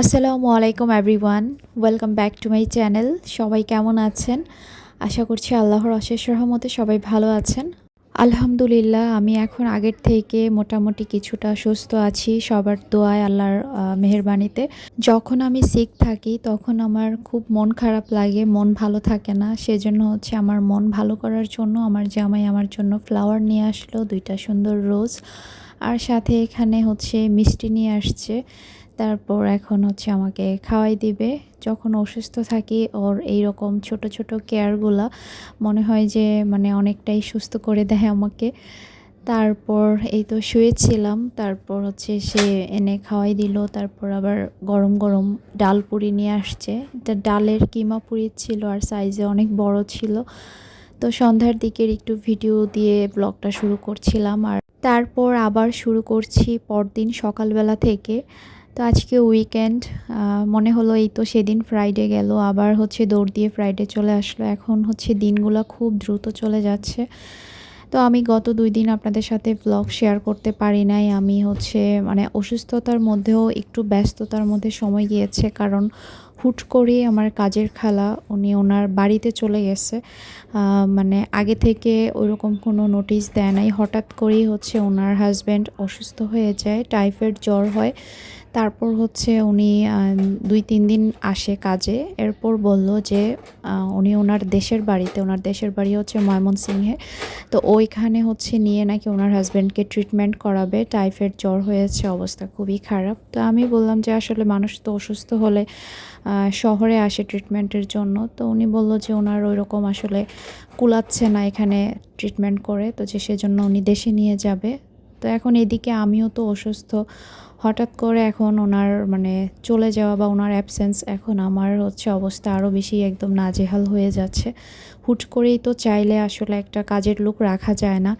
আসসালামু আলাইকুম everyone welcome back to my channel সবাই কেমন আছেন? আশা করছি আল্লাহর অশেষ রহমতে সবাই ভালো আছেন। আলহামদুলিল্লাহ, আমি এখন আগের থেকে মোটামুটি কিছুটা সুস্থ আছি। সবার দোয়ায় আল্লাহর মেহেরবানিতে। যখন আমি সিক থাকি, তখন আমার খুব মন খারাপ লাগে, মন ভালো থাকে না। সেজন্য হচ্ছে আমার মন ভালো করার জন্য আমার জামাই আমার জন্য ফ্লাওয়ার নিয়ে আসলো, দুইটা সুন্দর রোজ আর সাথে এখানে হচ্ছে মিষ্টি নিয়ে আসছে। তারপর এখন হচ্ছে আমাকে খাওয়াই দিবে। যখন অসুস্থ থাকি ওর এই রকম ছোট ছোট কেয়ারগুলা মনে হয় যে মানে অনেকটাই সুস্থ করে দেয় আমাকে। তারপর এই তো শুয়েছিলাম, তারপর হচ্ছে সে এনে খাওয়াই দিল, তারপর আবার গরম গরম ডাল পুরি নিয়ে আসছে। এটা ডালের কিমা পুরি ছিল আর সাইজে অনেক বড় ছিল। তো সন্ধ্যার দিকের একটু ভিডিও দিয়ে ব্লগটা শুরু করছিলাম আর তারপর আবার শুরু করছি পরদিন সকালবেলা থেকে। তো আজকে উইকেন্ড মনে হলো এই তো সেদিন ফ্রাইডে গেল, আবার হচ্ছে দৌড় দিয়ে ফ্রাইডে চলে আসলো। এখন হচ্ছে দিনগুলো খুব দ্রুত চলে যাচ্ছে। তো আমি গত দুই দিন আপনাদের সাথে ব্লগ শেয়ার করতে পারি নাই। আমি হচ্ছে মানে অসুস্থতার মধ্যেও একটু ব্যস্ততার মধ্যে সময় গিয়েছে, কারণ হুট করে আমার কাজের খালা, উনি ওনার বাড়িতে চলে গেছে। মানে আগে থেকে ওইরকম কোনো নোটিশ দেয় নাই। হঠাৎ করেই হচ্ছে ওনার হাজব্যান্ড অসুস্থ হয়ে যায় টাইফয়েড জ্বর হয়। তারপর হচ্ছে উনি দুই, তিন দিন আসে কাজে। এরপর বলল যে উনি ওনার দেশের বাড়িতে, ওনার দেশের বাড়ি হচ্ছে ময়মনসিংহে। তো ওইখানে হচ্ছে নিয়ে নাকি ওনার হাজব্যান্ডকে ট্রিটমেন্ট করাবে। টাইফয়েড জ্বর হয়েছে, অবস্থা খুবই খারাপ। তো আমি বললাম যে, আসলে মানুষ তো অসুস্থ হলে শহরে আসে ট্রিটমেন্টের জন্য। তো উনি বলল যে, ওনার ওই রকম আসলে কুলাচ্ছে না এখানে ট্রিটমেন্ট করে। তো যে, সেজন্য উনি দেশে নিয়ে যাবে। তো এখন এদিকে আমিও তো অসুস্থ। হঠাৎ করে এখন ওনার মানে চলে যাওয়া বা ওনার অ্যাবসেন্স এখন আমার হচ্ছে অবস্থা আরও বেশি একদম নাজেহাল হয়ে যাচ্ছে। হুট করেই তো চাইলে আসলে একটা কাজের লোক রাখা যায় না।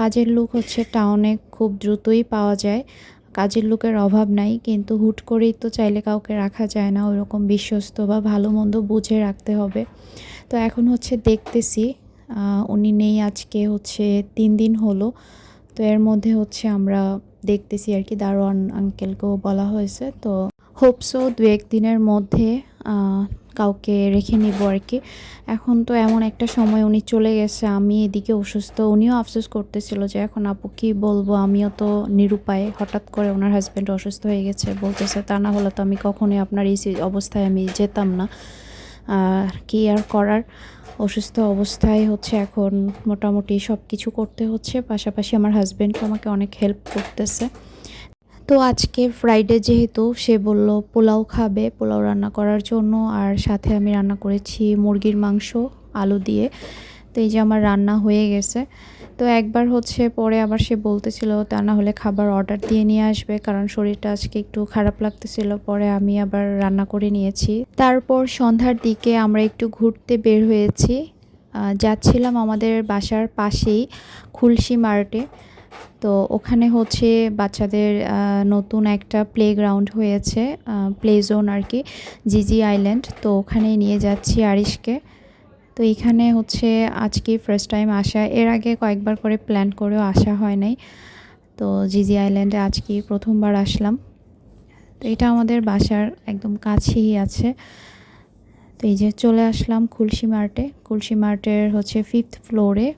কাজের লোক হচ্ছে টাউনে খুব দ্রুতই পাওয়া যায়। কাজের লোকের অভাব নাই, কিন্তু হুট করেই তো চাইলে কাউকে রাখা যায় না। ওইরকম বিশ্বস্ত বা ভালো মন্দ বুঝে রাখতে হবে। তো এখন হচ্ছে দেখতেছি উনি নেই আজকে হচ্ছে তিন দিন হলো। তো এর মধ্যে হচ্ছে আমরা দেখতেছি আর কি দারোয়ান আঙ্কেলকেও বলা হয়েছে। তো হোপসো দু এক দিনের মধ্যে কাউকে রেখে নিব আর কি। এখন তো এমন একটা সময় উনি চলে গেছে, আমি এদিকে অসুস্থ, উনিও আফসোস করতেছিল যে এখন আপু কী বলব, আমিও তো নিরুপায়, হঠাৎ করে ওনার হাজব্যান্ড অসুস্থ হয়ে গেছে, বলতেছে তা না হলে তো আমি কখনোই আপনার এই অবস্থায় আমি যেতাম না। কি আর করার? অসুস্থ অবস্থায় হচ্ছে এখন মোটামুটি সব কিছু করতে হচ্ছে। পাশাপাশি আমার হাজব্যান্ডও আমাকে অনেক হেল্প করতেছে। তো আজকে ফ্রাইডে যেহেতু, সে বলল পোলাও খাবে, পোলাও রান্না করার জন্য। আর সাথে আমি রান্না করেছি মুরগির মাংস, আলু দিয়ে। তো এই যে আমার রান্না হয়ে গেছে। তো একবার হচ্ছে পরে আবার সে বলতেছিল, তা না হলে খাবার অর্ডার দিয়ে নিয়ে আসবে, কারণ শরীরটা আজকে একটু খারাপ লাগতেছিল। পরে আমি আবার রান্না করে নিয়েছি। তারপর সন্ধ্যার দিকে আমরা একটু ঘুরতে বের হয়েছি। যাচ্ছিলাম আমাদের বাসার পাশেই খুলসি মার্টে। তো ওখানে হচ্ছে বাচ্চাদের নতুন একটা প্লেগ্রাউন্ড হয়েছে প্লে জোন আর কি, জিজি আইল্যান্ড তো ওখানে নিয়ে যাচ্ছি আরিশকে। তো এখানে হচ্ছে আজকে ফার্স্ট টাইম আসা। এর আগে কয়েকবার করে প্ল্যান করেও আসা হয় নাই। তো জিজি আইল্যান্ডে আজকে প্রথমবার আসলাম। তো এটা আমাদের বাসার একদম কাছেই আছে। তো এই যে চলে আসলাম খুলশি মার্টে খুলশি মার্টের হচ্ছে ফিফথ ফ্লোরে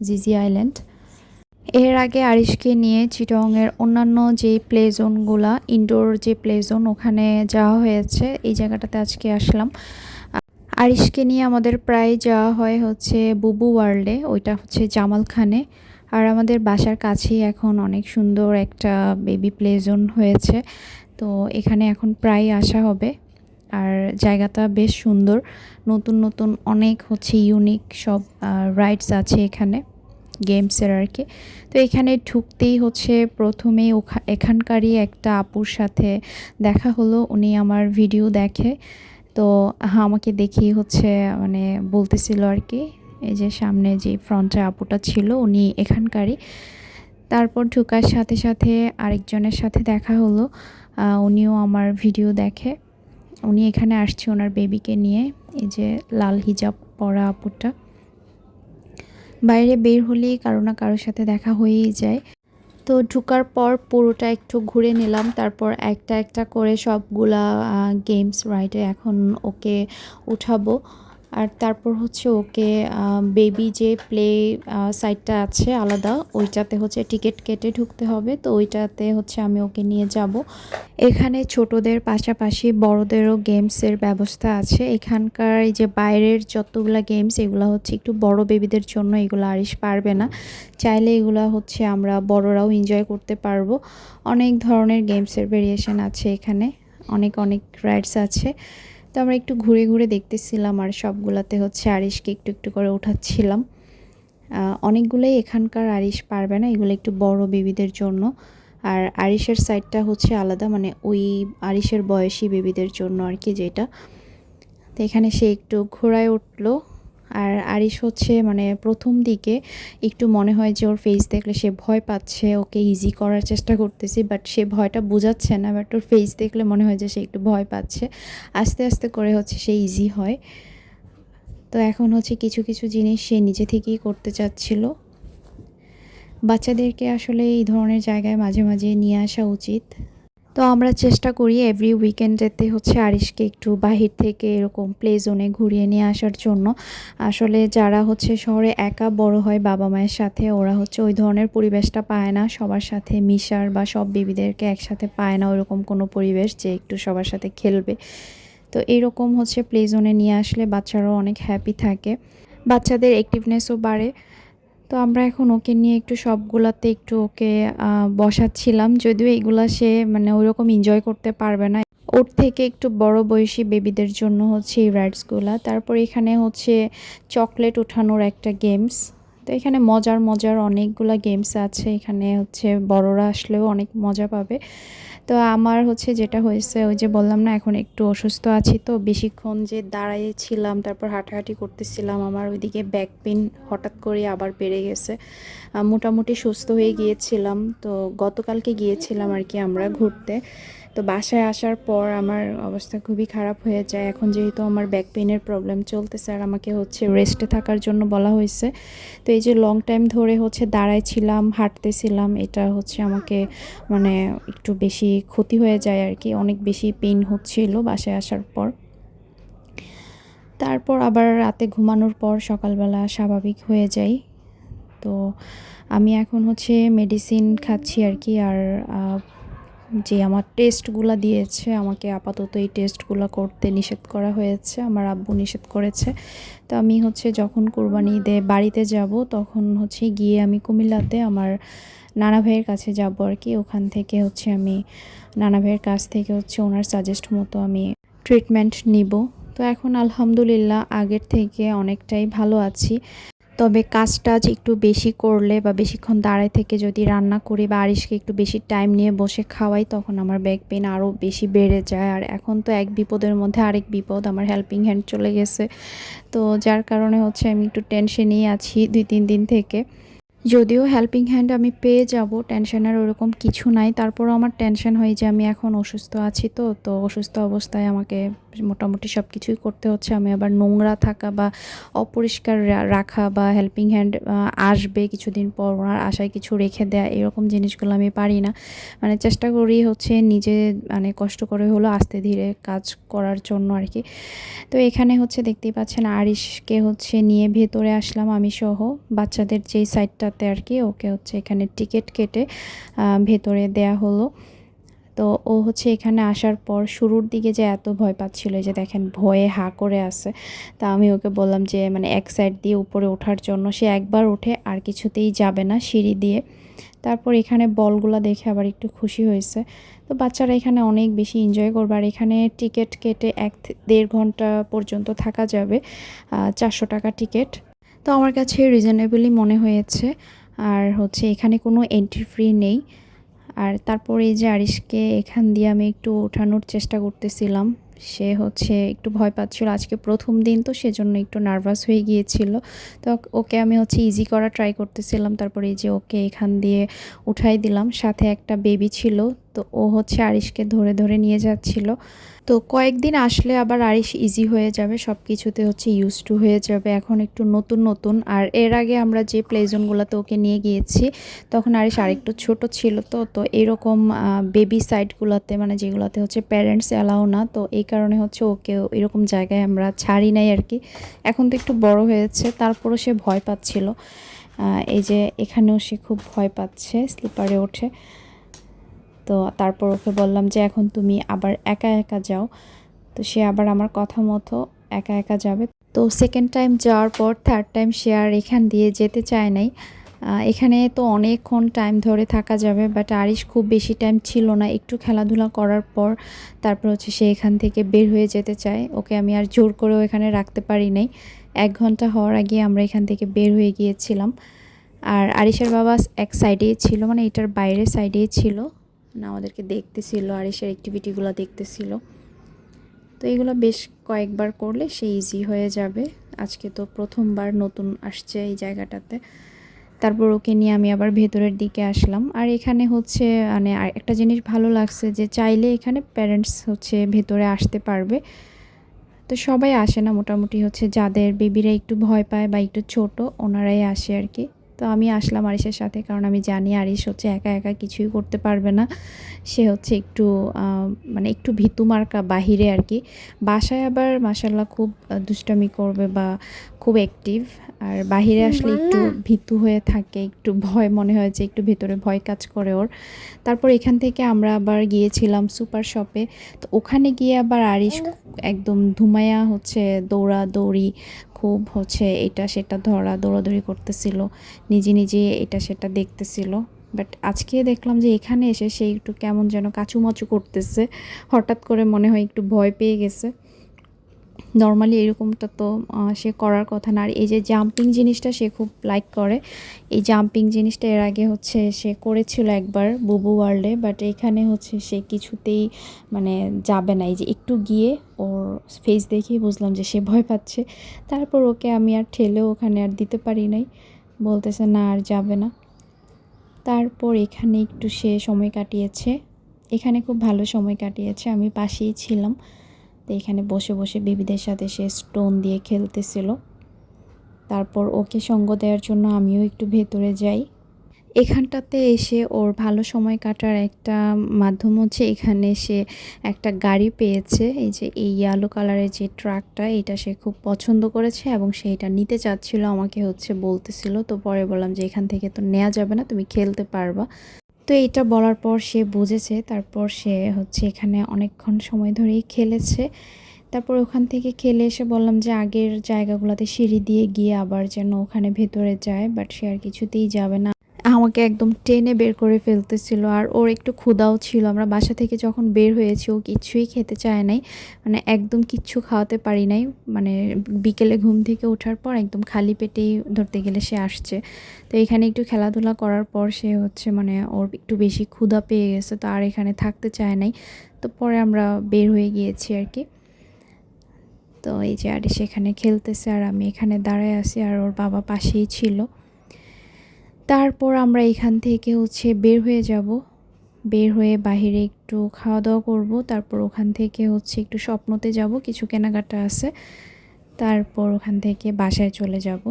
জিজি আইল্যান্ড এর আগে আরিশকে নিয়ে চিটংয়ের অন্যান্য যে প্লে জোনগুলা ইনডোর যে প্লে জোন ওখানে যাওয়া হয়েছে। এই জায়গাটাতে আজকে আসলাম। আরিশকে নিয়ে আমাদের প্রায় যাওয়া হয় হচ্ছে বুবু ওয়ার্ল্ডে, ওইটা হচ্ছে জামালখানে। আর আমাদের বাসার কাছেই এখন অনেক সুন্দর একটা বেবি প্লে জোন হয়েছে। তো এখানে এখন প্রায় আসা হবে। আর জায়গাটা বেশ সুন্দর। নতুন নতুন অনেক হচ্ছে ইউনিক সব রাইডস আছে এখানে গেমসের আর কি। তো এখানে ঢুকতেই হচ্ছে প্রথমেই ওখা, এখানকারই একটা আপুর সাথে দেখা হলো। উনি আমার ভিডিও দেখে। তো আমাকে দেখি হচ্ছে মানে বলতেছিল আর কি, এই যে সামনে যে ফ্রন্টে আপুটা ছিল উনি এখানকারই। তারপর ঢুকার সাথে সাথে আরেকজনের সাথে দেখা হলো উনিও আমার ভিডিও দেখে। উনি এখানে আসছে ওনার বেবিকে নিয়ে, এই যে লাল হিজাব পরা আপুটা। বাইরে বের হলেই কারও না কারোর সাথে দেখা হয়েই যায়। তো ঢুকার পর পুরোটা একটু ঘুরে নিলাম। তারপর একটা একটা করে সবগুলা গেমস রাইডে এখন ওকে উঠাবো। আর তারপর হচ্ছে ওকে বেবি যে প্লে সাইডটা আছে আলাদা, ওইটাতে হচ্ছে টিকিট কেটে ঢুকতে হবে। তো ওইটাতে হচ্ছে আমি ওকে নিয়ে যাব। এখানে ছোটদের পাশাপাশি বড়দেরও গেমসের ব্যবস্থা আছে। এখানকার এই যে বাইরের যতগুলা গেমস এগুলো হচ্ছে একটু বড় বেবিদের জন্য এগুলো আরিস পারবে না। চাইলে এগুলো হচ্ছে আমরা বড়রাও এনজয় করতে পারব। অনেক ধরনের গেমসের ভেরিয়েশন আছে এখানে। অনেক অনেক রাইডস আছে। তো আমরা একটু ঘুরে ঘুরে দেখতেছিলাম আর সবগুলাতে হচ্ছে আরিশকে একটু একটু করে উঠাচ্ছিলাম অনেকগুলোই এখানকার আরিশ পারবে না, এগুলো একটু বড় বেবিদের জন্য। আর আরিশের সাইডটা হচ্ছে আলাদা মানে ওই আরিশের বয়সী বেবিদের জন্য আর কি যেটা। তো এখানে সে একটু ঘোড়ায় উঠল আর আরিশ হচ্ছে মানে প্রথম দিকে একটু মনে হয় যে ওর ফেস দেখলে সে ভয় পাচ্ছে, ওকে ইজি করার চেষ্টা করতেছি বাট সে ভয়টা বোঝাচ্ছে না বাট ওর ফেস দেখলে মনে হয় যে সে একটু ভয় পাচ্ছে। আস্তে আস্তে করে হচ্ছে সে ইজি হয়। তো এখন হচ্ছে কিছু কিছু জিনিস সে নিজে থেকেই করতে চাচ্ছিল। বাচ্চাদেরকে আসলে এই ধরনের জায়গায় মাঝে মাঝে নিয়ে আসা উচিত। তো আমরা চেষ্টা করি এভরি উইকেন্ডেতে হচ্ছে আরিশকে একটু বাহির থেকে এরকম প্লে জোনে ঘুরিয়ে নিয়ে আসার জন্য। আসলে যারা হচ্ছে শহরে একা বড় হয় বাবা মায়ের সাথে, ওরা হচ্ছে ওই ধরনের পরিবেশটা পায় না। সবার সাথে মিশার বা সব বেবিদেরকে একসাথে পায় না ওইরকম কোনো পরিবেশ যে একটু সবার সাথে খেলবে। তো এইরকম হচ্ছে প্লে জোনে নিয়ে আসলে বাচ্চারাও অনেক হ্যাপি থাকে। বাচ্চাদের অ্যাক্টিভনেসও বাড়ে। তো আমরা এখন ওকে নিয়ে একটু সবগুলাতে একটু ওকে বসাচ্ছিলাম। যদিও এগুলা সে মানে ওইরকম এনজয় করতে পারবে না। ওর থেকে একটু বড় বয়সী বেবিদের জন্য হচ্ছে এই রাইডসগুলা তারপর এখানে হচ্ছে চকলেট উঠানোর একটা গেমস তো এখানে মজার মজার অনেকগুলা গেমস আছে। এখানে হচ্ছে বড়রা আসলেও অনেক মজা পাবে। তো আমার হচ্ছে যেটা হয়েছে, ওই যে বললাম না, এখন একটু অসুস্থ আছি তো, বেশিক্ষণ যে দাঁড়াইছিলাম, তারপর হাঁটাহাঁটি করতেছিলাম, আমার ওইদিকে ব্যাক পেন হঠাৎ করে আবার বেড়ে গেছে। মোটামুটি সুস্থ হয়ে গিয়েছিলাম, তো গতকালকে গিয়েছিলাম আর কি আমরা ঘুরতে। তো বাসায় আসার পর আমার অবস্থা খুবই খারাপ হয়ে যায়। এখন যেহেতু আমার ব্যাক পেনের প্রবলেম চলতেছে আর আমাকে হচ্ছে রেস্টে থাকার জন্য বলা হয়েছে। তো এই যে লং টাইম ধরে হচ্ছে দাঁড়াইছিলাম, হাঁটতেছিলাম, এটা হচ্ছে আমাকে মানে একটু বেশি ক্ষতি হয়ে যায় আর কি। অনেক বেশি পেন হচ্ছিল বাসায় আসার পর। তারপর আবার রাতে ঘুমানোর পর সকালবেলা স্বাভাবিক হয়ে যাই। তো আমি এখন হচ্ছে মেডিসিন খাচ্ছি আর কি। আর যে আমার টেস্টগুলো দিয়েছে, আমাকে আপাতত এই টেস্টগুলো করতে নিষেধ করা হয়েছে, আমার আব্বু নিষেধ করেছে। তো আমি হচ্ছে যখন কোরবানি ঈদে বাড়িতে যাব, তখন হচ্ছে গিয়ে আমি কুমিল্লাতে আমার নানা ভাইয়ের কাছে যাব আর কি। ওখান থেকে হচ্ছে আমি, নানা ভাইয়ের কাছ থেকে হচ্ছে ওনার সাজেস্ট মতো আমি ট্রিটমেন্ট নিব। তো এখন আলহামদুলিল্লাহ আগের থেকে অনেকটাই ভালো আছি। তবে কাজ টাজ একটু বেশি করলে বা বেশিক্ষণ দাঁড়ায় থেকে যদি রান্না করি বা আরিশকে একটু বেশি টাইম নিয়ে বসে খাওয়াই, তখন আমার ব্যাক পেন আরও বেশি বেড়ে যায়। আর এখন তো এক বিপদের মধ্যে আরেক বিপদ, আমার হেল্পিং হ্যান্ড চলে গেছে। তো যার কারণে হচ্ছে আমি একটু টেনশনেই আছি দুই, তিন দিন থেকে। যদিও হেল্পিং হ্যান্ড আমি পেয়ে যাব টেনশনের ওরকম কিছু নাই। তারপরও আমার টেনশন হয় যে আমি এখন অসুস্থ আছি তো তো অসুস্থ অবস্থায় আমাকে মোটামুটি সব কিছুই করতে হচ্ছে। আমি আবার নোংরা থাকা বা অপরিষ্কার রাখা বা হেল্পিং হ্যান্ড আসবে কিছুদিন পর ওনার আশায় কিছু রেখে দেয়া, এরকম জিনিসগুলো আমি পারি না। মানে চেষ্টা করি হচ্ছে নিজে মানে কষ্ট করে হলো আস্তে ধীরে কাজ করার জন্য আর কি। তো এখানে হচ্ছে দেখতেই পাচ্ছেন আরিশকে হচ্ছে নিয়ে ভেতরে আসলাম আমি সহ। বাচ্চাদের যেই সাইডটাতে আর কি ওকে হচ্ছে এখানে টিকিট কেটে ভেতরে দেয়া হলো। তো ও হচ্ছে এখানে আসার পর শুরুর দিকে যে এত ভয় পাচ্ছিল যে দেখেন ভয়ে হা করে আছে। তা আমি ওকে বললাম যে মানে এক সাইড দিয়ে উপরে ওঠার জন্য সে একবার ওঠে আর কিছুতেই যাবে না সিঁড়ি দিয়ে। তারপর এখানে বলগুলো দেখে আবার একটু খুশি হয়েছে। তো বাচ্চারা এখানে অনেক বেশি এনজয় করবে আর এখানে টিকিট কেটে এক দেড় ঘণ্টা পর্যন্ত থাকা যাবে চারশো টাকা টিকিট। তো আমার কাছে রিজনেবলই মনে হয়েছে। আর হচ্ছে এখানে কোনো এন্ট্রি ফ্রি নেই। আর তারপরে এই যে আরিশকে এখান দিয়ে আমি একটু ওঠানোর চেষ্টা করতেছিলাম। সে হচ্ছে একটু ভয় পাচ্ছিল। আজকে প্রথম দিন তো সেজন্য একটু নার্ভাস হয়ে গিয়েছিল। তো ওকে আমি হচ্ছে ইজি করা ট্রাই করতেছিলাম। তারপরে এই যে ওকে এখান দিয়ে উঠাই দিলাম। সাথে একটা বেবি ছিল। তো ও হচ্ছে আরিশকে ধরে ধরে নিয়ে যাচ্ছিল। তো কয়েকদিন আসলে আবার আরিশ ইজি হয়ে যাবে সব কিছুতে হচ্ছে ইউজ টু হয়ে যাবে। এখন একটু নতুন নতুন। আর এর আগে আমরা যে প্লেজনগুলোতে ওকে নিয়ে গিয়েছি, তখন আরিশ আরেকটু ছোট ছিল তো তো এরকম বেবি সাইটগুলোতে মানে যেগুলোতে হচ্ছে প্যারেন্টস অ্যালাও না, তো এই কারণে হচ্ছে ওকে এরকম জায়গায় আমরা ছাড়ি নাই আর কি। এখন তো একটু বড় হয়েছে, তারপরও সে ভয় পাচ্ছিল। এই যে এখানেও সে খুব ভয় পাচ্ছে স্লিপারে ওঠে। তো তারপর ওকে বললাম যে, এখন তুমি আবার একা একা যাও। তো সে আবার আমার কথা মতো একা একা যাবে। তো সেকেন্ড টাইম যাওয়ার পর থার্ড টাইম সে আর এখান দিয়ে যেতে চায় নাই। এখানে তো অনেকক্ষণ টাইম ধরে থাকা যাবে বাট আরিশ খুব বেশি টাইম ছিল না। একটু খেলাধুলা করার পর তারপর হচ্ছে সে এখান থেকে বের হয়ে যেতে চায়। ওকে আমি আর জোর করেও এখানে রাখতে পারি নাই। এক ঘণ্টা হওয়ার আগে আমরা এখান থেকে বের হয়ে গিয়েছিলাম। আর আরিশের বাবা এক সাইডেই ছিল মানে এটার বাইরের সাইডেই ছিল। না আমাদেরকে দেখতেছিল আর আরিশের অ্যাক্টিভিটিগুলো দেখতেছিল। তো এগুলো বেশ কয়েকবার করলে সে ইজি হয়ে যাবে। আজকে তো প্রথমবার নতুন আসছে এই জায়গাটাতে। তারপর ওকে নিয়ে আমি আবার ভেতরের দিকে আসলাম। আর এখানে হচ্ছে মানে একটা জিনিস ভালো লাগছে যে চাইলে এখানে প্যারেন্টস হচ্ছে ভেতরে আসতে পারবে। তো সবাই আসে না, মোটামুটি হচ্ছে যাদের বেবিরা একটু ভয় পায় বা একটু ছোট, ওনারাই আসে আর কি। তো আমি আসলাম আরিসের সাথে কারণ আমি জানি আরিস হচ্ছে একা একা কিছুই করতে পারবে না। সে হচ্ছে একটু মানে একটু ভিতু মার্কা বাহিরে আর কি। বাসায় আবার মাসাল্লাহ খুব দুষ্টামি করবে বা খুব অ্যাক্টিভ আর বাহিরে আসলে একটু ভীতু হয়ে থাকে একটু ভয় মনে হয় যে একটু ভেতরে ভয় কাজ করে ওর। তারপর এখান থেকে আমরা আবার গিয়েছিলাম সুপার শপে। তো ওখানে গিয়ে আবার আরিস একদম ধুমায়া হচ্ছে দৌড়া দৌড়ি খুব হচ্ছে এটা সেটা ধরা দৌড়াদৌড়ি করতেছিল, নিজে নিজে এটা সেটা দেখতেছিল। বাট আজকে দেখলাম যে এখানে এসে সে একটু কেমন যেন কাচুমাচু করতেছে, হঠাৎ করে মনে হয় একটু ভয় পেয়ে গেছে। নর্মালি এরকমটা তো সে করার কথা না। আর এই যে জাম্পিং জিনিসটা সে খুব লাইক করে। এই জাম্পিং জিনিসটা এর আগে হচ্ছে সে করেছিল একবার বুবু ওয়ার্ল্ডে বাট এখানে হচ্ছে সে কিছুতেই মানে যাবে না। এই যে একটু গিয়ে ওর ফেস দেখেই বুঝলাম যে সে ভয় পাচ্ছে। তারপর ওকে আমি আর ঠেলেও ওখানে আর দিতে পারি নাই। বলতেছে, না, আর যাবে না। তারপর এখানে একটু সে সময় কাটিয়েছে। এখানে খুব ভালো সময় কাটিয়েছে। আমি পাশেই ছিলাম। তো এখানে বসে বসে বেবিদের সাথে সে স্টোন দিয়ে খেলতেছিল। তারপর ওকে সঙ্গ দেওয়ার জন্য আমিও একটু ভেতরে যাই। এখানটাতে এসে ওর ভালো সময় কাটার একটা মাধ্যম হচ্ছে এখানে সে একটা গাড়ি পেয়েছে। এই যে এই ইয়েলো কালারের যে ট্রাকটা এটা সে খুব পছন্দ করেছে এবং সে এটা নিতে চাচ্ছিল, আমাকে হচ্ছে বলতেছিল। তো পরে বললাম যে এখান থেকে তো নেওয়া যাবে না, তুমি খেলতে পারবা। তো এটা বলার পর সে বুঝেছে, তারপর সে হচ্ছে এখানে অনেকক্ষণ সময় ধরেই খেলেছে। তারপর ওখান থেকে খেলে এসে বললাম যে আগের জায়গাগুলোতে সিঁড়ি দিয়ে গিয়ে আবার যেন ওখানে ভেতরে যায় বাট সে আর কিছুতেই যাবে না। আমাকে একদম টেনে বের করে ফেলতেছিল আর ওর একটু ক্ষুদাও ছিল। আমরা বাসা থেকে যখন বের হয়েছি, ও কিছুই খেতে চায় নাই। মানে একদম কিচ্ছু খাওয়াতে পারি নাই। মানে বিকেলে ঘুম থেকে ওঠার পর একদম খালি পেটেই ধরতে গেলে সে আসছে। তো এখানে একটু খেলাধুলা করার পর সে হচ্ছে মানে ওর একটু বেশি ক্ষুধা পেয়ে গেছে, তো আর এখানে থাকতে চায় নাই। তো পরে আমরা বের হয়ে গিয়েছি আর কি। তো এই যে আর সেখানে খেলতেছে আর আমি এখানে দাঁড়ায় আছি আর ওর বাবা পাশেই ছিল। তারপর আমরা এখান থেকে হচ্ছে বের হয়ে যাব। বের হয়ে বাহিরে একটু খাওয়া দাওয়া করব। তারপর ওখান থেকে হচ্ছে একটু স্বপ্নতে যাব। কিছু কেনাকাটা আছে। তারপর ওখান থেকে বাসায় চলে যাব।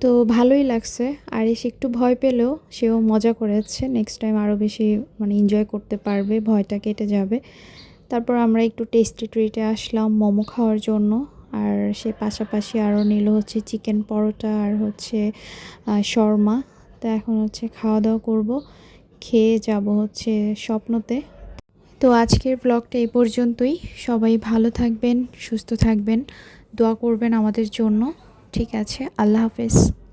তো ভালোই লাগছে। আর এসে একটু ভয় পেলেও সেও মজা করেছে। নেক্সট টাইম আরও বেশি মানে এনজয় করতে পারবে। ভয়টা কেটে যাবে। তারপর আমরা একটু টেস্টি ট্রিটে আসলাম মোমো খাওয়ার জন্য। আর সে পাশাপাশি আরও নিল হচ্ছে চিকেন পরোটা আর হচ্ছে শর্মা। তো এখন হচ্ছে খাওয়া দাওয়া করব। খেয়ে যাব হচ্ছে স্বপ্নতে। তো আজকের ব্লগটা এই পর্যন্তই। সবাই ভালো থাকবেন, সুস্থ থাকবেন। দোয়া করবেন আমাদের জন্য। ঠিক আছে, আল্লাহ হাফেজ।